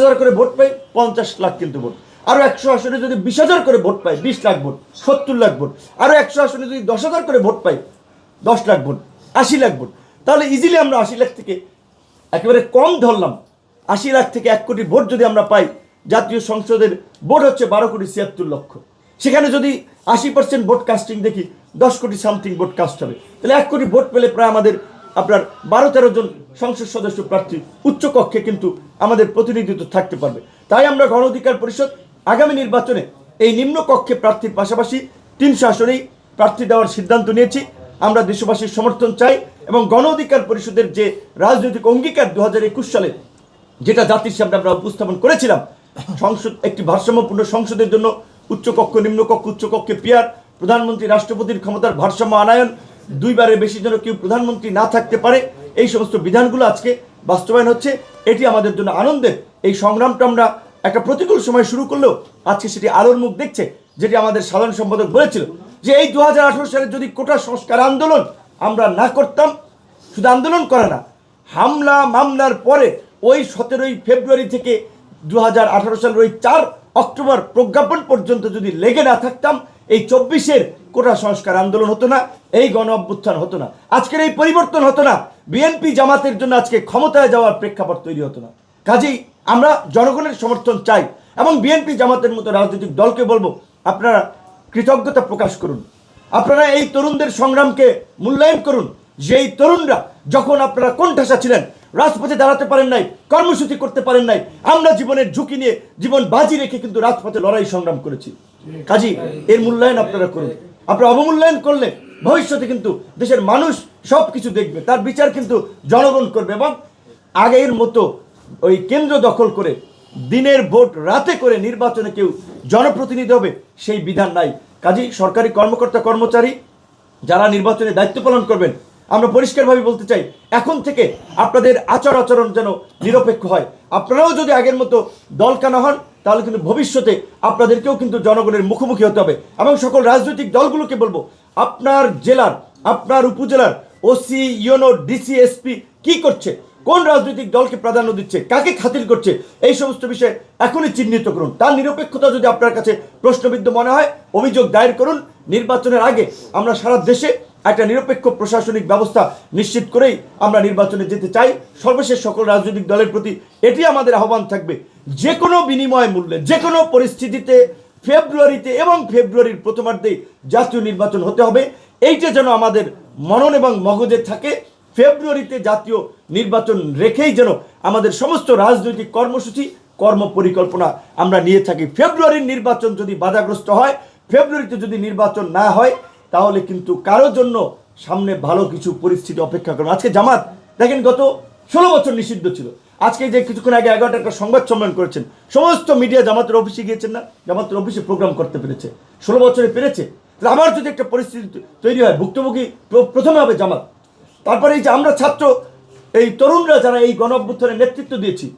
হাজার করে ভোট পাই, পঞ্চাশ লাখ কিন্তু ভোট। আরও একশো আসনে যদি বিশ হাজার করে ভোট পাই, বিশ লাখ ভোট, সত্তর লাখ ভোট। আরও একশো আসনে যদি দশ হাজার করে ভোট পাই, দশ লাখ ভোট, আশি লাখ ভোট। তাহলে ইজিলি আমরা আশি লাখ থেকে একেবারে কম ধরলাম। আশি লাখ থেকে এক কোটি ভোট যদি আমরা পাই, জাতীয় সংসদের ভোট হচ্ছে বারো কোটি ছিয়াত্তর লক্ষ। সেখানে যদি আশি পার্সেন্ট ভোট কাস্টিং দেখি, দশ কোটি সামথিং ভোট কাস্ট হবে। তাহলে এক কোটি ভোট পেলে প্রায় আমাদের আপনার বারো তেরো জন সংসদ সদস্য প্রার্থী উচ্চ কক্ষে কিন্তু আমাদের প্রতিনিধিত্ব থাকতে পারবে। তাই আমরা গণ অধিকার পরিষদ আগামী নির্বাচনে এই নিম্ন কক্ষে প্রার্থীর পাশাপাশি তিনশো আসনেই প্রার্থী দেওয়ার সিদ্ধান্ত নিয়েছি। আমরা দেশবাসীর সমর্থন চাই এবং গণ অধিকার পরিষদের যে রাজনৈতিক অঙ্গীকার দু হাজার একুশ সালে যেটা জাতির সামনে আমরা উপস্থাপন করেছিলাম, সংসদ একটি ভারসাম্যপূর্ণ সংসদের জন্য উচ্চকক্ষ নিম্নকক্ষ উচ্চকক্ষে পিয়ার, প্রধানমন্ত্রী, রাষ্ট্রপতির ক্ষমতার ভারসাম্য আনায়ন দুইবারের বেশি যেন কেউ প্রধানমন্ত্রী না থাকতে পারে, এই সমস্ত বিধানগুলো আজকে বাস্তবায়ন হচ্ছে। এটি আমাদের জন্য আনন্দের। এই সংগ্রামটা আমরা একটা প্রতিকূল সময় শুরু করলেও আজকে সেটি আলোর মুখ দেখছে, যেটি আমাদের সাধারণ সম্পাদক বলেছিল যে এই দু হাজার আঠেরো সালে যদি কোটা সংস্কার আন্দোলন আমরা না করতাম, শুধু আন্দোলন করে না, হামলা মামলার পরে ওই সতেরোই ফেব্রুয়ারি থেকে দু হাজার আঠারো সালের ওই চার অক্টোবর প্রজ্ঞাপন পর্যন্ত যদি লেগে না থাকতাম, এই চব্বিশের কোটা সংস্কার আন্দোলন হতো না, এই গণ অভ্যুত্থান হতো না। আজকের এই পরিবর্তন হতো না। বিএনপি জামাতের জন্য আজকে ক্ষমতায় যাওয়ার প্রেক্ষাপট তৈরি হতো না। কাজেই আমরা জনগণের সমর্থন চাই এবং বিএনপি জামাতের মতো রাজনৈতিক দলকে বলব, আপনারা কৃতজ্ঞতা প্রকাশ করুন। আপনারা এই তরুণদের সংগ্রামকে মূল্যায়ন করুন। যে এই তরুণরা যখন আপনারা কোণঠাসা ছিলেন, রাজপথে দাঁড়াতে পারেন নাই, কর্মসূচি করতে পারেন নাই, আমরা জীবনের ঝুঁকি নিয়ে জীবন বাজি রেখে কিন্তু রাজপথে লড়াই সংগ্রাম করেছি। কাজী এর মূল্যায়ন আপনারা করুন। আপনারা অবমূল্যায়ন করলে ভবিষ্যতে কিন্তু দেশের মানুষ সব কিছু দেখবে, তার বিচার কিন্তু জনগণ করবে এবং আগের মতো ওই কেন্দ্র দখল করে দিনের ভোট রাতে করে নির্বাচনে কেউ জনপ্রতিনিধি হবে, সেই বিধান নাই। কাজী সরকারি কর্মকর্তা কর্মচারী যারা নির্বাচনে দায়িত্ব পালন করবেন, আমরা পরিষ্কারভাবে বলতে চাই, এখন থেকে আপনাদের আচার আচরণ যেন নিরপেক্ষ হয়। আপনারাও যদি আগের মতো দলকানা হন তাহলে কিন্তু ভবিষ্যতে আপনাদেরকেও কিন্তু জনগণের মুখোমুখি হতে হবে। এবং সকল রাজনৈতিক দলগুলোকে বলব, আপনার জেলার, আপনার উপজেলার ওসি ইউনো ডিসি এসপি কি করছে? কোন রাজনৈতিক দলকে প্রাধান্য দিচ্ছে? কাকে খাতির করছে? এই সমস্ত বিষয়ে এখনই চিহ্নিত করুন। তার নিরপেক্ষতা যদি আপনার কাছে প্রশ্নবিদ্ধ মনে হয়, অভিযোগ দায়ের করুন। নির্বাচনের আগে আমরা সারা দেশে একটা নিরপেক্ষ প্রশাসনিক ব্যবস্থা নিশ্চিত করেই আমরা নির্বাচনে যেতে চাই। সর্বশেষ সকল রাজনৈতিক দলের প্রতি এটি আমাদের আহ্বান থাকবে। যে কোনো বিনিময় মূল্যে যে কোনো পরিস্থিতিতে, ফেব্রুয়ারিতে এবং ফেব্রুয়ারির প্রথমার্ধেই জাতীয় নির্বাচন হতে হবে। এইটা যেন আমাদের মনন এবং মগজে থাকে। ফেব্রুয়ারিতে জাতীয় নির্বাচন রেখেই যেন আমাদের সমস্ত রাজনৈতিক কর্মসূচি কর্ম পরিকল্পনা আমরা নিয়ে থাকি। ফেব্রুয়ারির নির্বাচন যদি বাধাগ্রস্ত হয়, ফেব্রুয়ারিতে যদি নির্বাচন না হয়, তাহলে কিন্তু কারোর জন্য সামনে ভালো কিছু পরিস্থিতি অপেক্ষা করবে আজকে জামাত, দেখেন গত ষোলো বছর নিষিদ্ধ ছিল। আজকে যে কিছুক্ষণ আগে এগারোটা একটা সংবাদ সম্মেলন করেছেন, সমস্ত মিডিয়া জামাতের অফিসে গিয়েছেন না? জামাতের অফিসে প্রোগ্রাম করতে পেরেছে, ষোলো বছরে পেরেছে। তাহলে আবার যদি একটা পরিস্থিতি তৈরি হয়, ভুক্তভোগী প্র- প্রথমে হবে জামাত। তারপরে এই যে আমরা ছাত্র, এই তরুণরা যারা এই গণঅভ্যুত্থানের নেতৃত্ব দিয়েছি,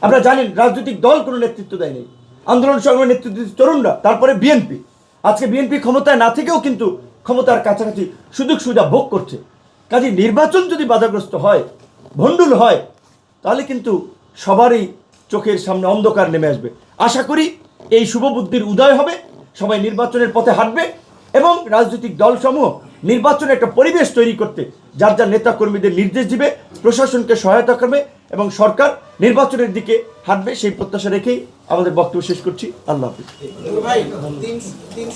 আমরা জানেন রাজনৈতিক দল কোনো নেতৃত্ব দেয়নি। আন্দোলন সংগ্রামের নেতৃত্ব দিয়েছে তরুণরা, তারপরে বিএনপি। আজকে বিএনপি ক্ষমতায় না থেকেও কিন্তু ক্ষমতার কাছাকাছি সুযোগ সুবিধা ভোগ করছে। কাজে নির্বাচন যদি বাধাগ্রস্ত হয়, ভণ্ডুল হয় তাহলে কিন্তু সবারই চোখের সামনে অন্ধকার নেমে আসবে। আশা করি এই শুভ বুদ্ধির উদয় হবে, সবাই নির্বাচনের পথে হাঁটবে এবং রাজনৈতিক দলসমূহ নির্বাচনে একটা পরিবেশ তৈরি করতে, যার যার নেতা কর্মীদের নির্দেশ দিবে, প্রশাসনকে সহায়তা করবে এবং সরকার নির্বাচনের দিকে হাঁটবে, সেই প্রত্যাশা রেখেই আমাদের বক্তব্য শেষ করছি। আল্লাহ হাফিজ।